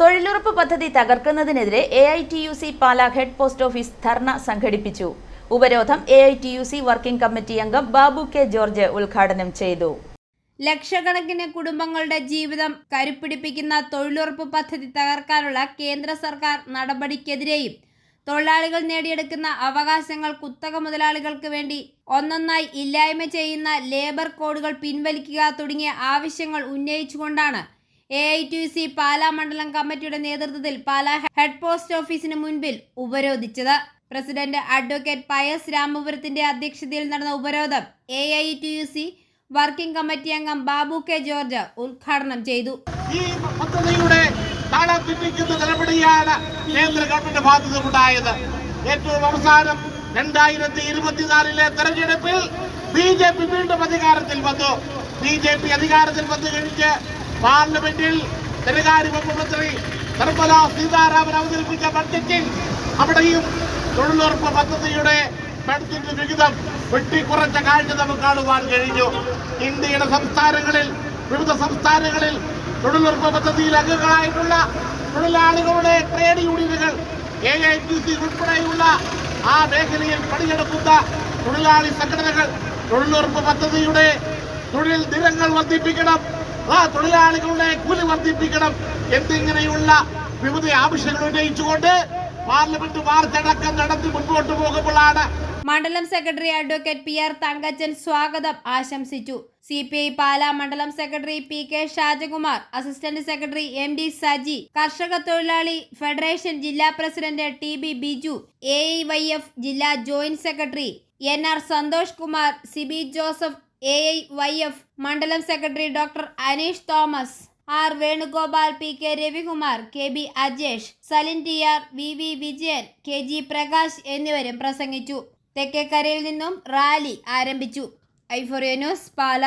തൊഴിലുറപ്പ് പദ്ധതി തകർക്കുന്നതിനെതിരെ A I T U C Pala head post office dharna സംഘടിപ്പിച്ചു. ഉപരോധം A I T U C working committee അംഗം Babu K George ഉദ്ഘാടനം ചെയ്തു. ലക്ഷക്കണക്കിന് കുടുംബങ്ങളുടെ ജീവിതം കരുപ്പിടിപ്പിക്കുന്ന തൊഴിലുറപ്പ് പദ്ധതി തകർക്കാനുള്ള കേന്ദ്ര സർക്കാർ നടപടിക്കെതിരെയും തൊഴിലാളികൾ നേടിയെടുക്കുന്ന അവകാശങ്ങൾ കുത്തക മുതലാളികൾക്ക് വേണ്ടി ഒന്നൊന്നായി ഇല്ലായ്മ ചെയ്യുന്ന ലേബർ കോഡുകൾ പിൻവലിക്കുക തുടങ്ങിയ ആവശ്യങ്ങൾ ഉന്നയിച്ചുകൊണ്ടാണ് A I T C Pala മണ്ഡലം കമ്മിറ്റിയുടെ നേതൃത്വത്തിൽ പാലാ ഹെഡ് പോസ്റ്റ് ഓഫീസിന് മുൻപിൽ ഉപരോധിച്ചത്. പ്രസിഡന്റ് അഡ്വക്കേറ്റ് പയസ് രാമപുരത്തിന്റെ അധ്യക്ഷതയിൽ നടന്ന ഉപരോധം A I T U C working committee അംഗം ബാബു കെ ജോർജ് ഉദ്ഘാടനം ചെയ്തു. ഈ കേന്ദ്ര ഏറ്റവും അവസാനം രണ്ടായിരത്തി ഇരുപത്തിനാലിലെ തെരഞ്ഞെടുപ്പിൽ ബി ജെ പി വീണ്ടും അധികാരത്തിൽ വന്നു. ബി ജെ പി അധികാരത്തിൽ വന്നു കഴിഞ്ഞ് പാർലമെന്റിൽ ധനകാര്യ മന്ത്രി നിർമ്മല സീതാരാമൻ അവതരിപ്പിച്ച ബഡ്ജറ്റിൽ അവിടെയും തൊഴിലുറപ്പ് പദ്ധതിയുടെ ബഡ്ജറ്റ് വിഹിതം വെട്ടിക്കുറച്ച കാഴ്ച നമുക്ക് കാണുവാൻ കഴിഞ്ഞു. ഇന്ത്യയുടെ സംസ്ഥാനങ്ങളിൽ വിവിധ സംസ്ഥാനങ്ങളിൽ തൊഴിലുറപ്പ് പദ്ധതിയിൽ അംഗങ്ങളായിട്ടുള്ള തൊഴിലാളികളുടെ ട്രേഡ് യൂണിയനുകൾ എ ഐ ടി സി ഉൾപ്പെടെയുള്ള ആ മേഖലയിൽ പണിയെടുക്കുന്ന തൊഴിലാളി സംഘടനകൾ തൊഴിലുറപ്പ് പദ്ധതിയുടെ തൊഴിൽ ദിനങ്ങൾ വർദ്ധിപ്പിക്കണം. ആ തൊഴിലാളികളുടെ കൂലി വർദ്ധിപ്പിക്കണം എന്നിങ്ങനെയുള്ള വിവിധ ആവശ്യങ്ങൾ ഉന്നയിച്ചുകൊണ്ട് പാർലമെന്റ് വാർത്തടക്കം നടത്തി മുൻപോട്ട് പോകുമ്പോഴാണ് മണ്ഡലം secretary advocate P R Thankachan സ്വാഗതം ആശംസിച്ചു. സി പി ഐ പാല മണ്ഡലം secretary P K Shajakumar assistant secretary M D Saji കർഷക തൊഴിലാളി ഫെഡറേഷൻ ജില്ലാ president T B Biju A Y F ജില്ലാ joint secretary N R Santhosh Kumar Siby Joseph A I Y F മണ്ഡലം secretary doctor Aneesh Thomas. R Venugopal P K Ravikumar K B Ajesh Salin T R V V Vijayan K G Prakash എന്നിവരും പ്രസംഗിച്ചു. തെക്കേക്കരയിൽ നിന്നും rally ആരംഭിച്ചു. ഐഫോറിയ news പാല.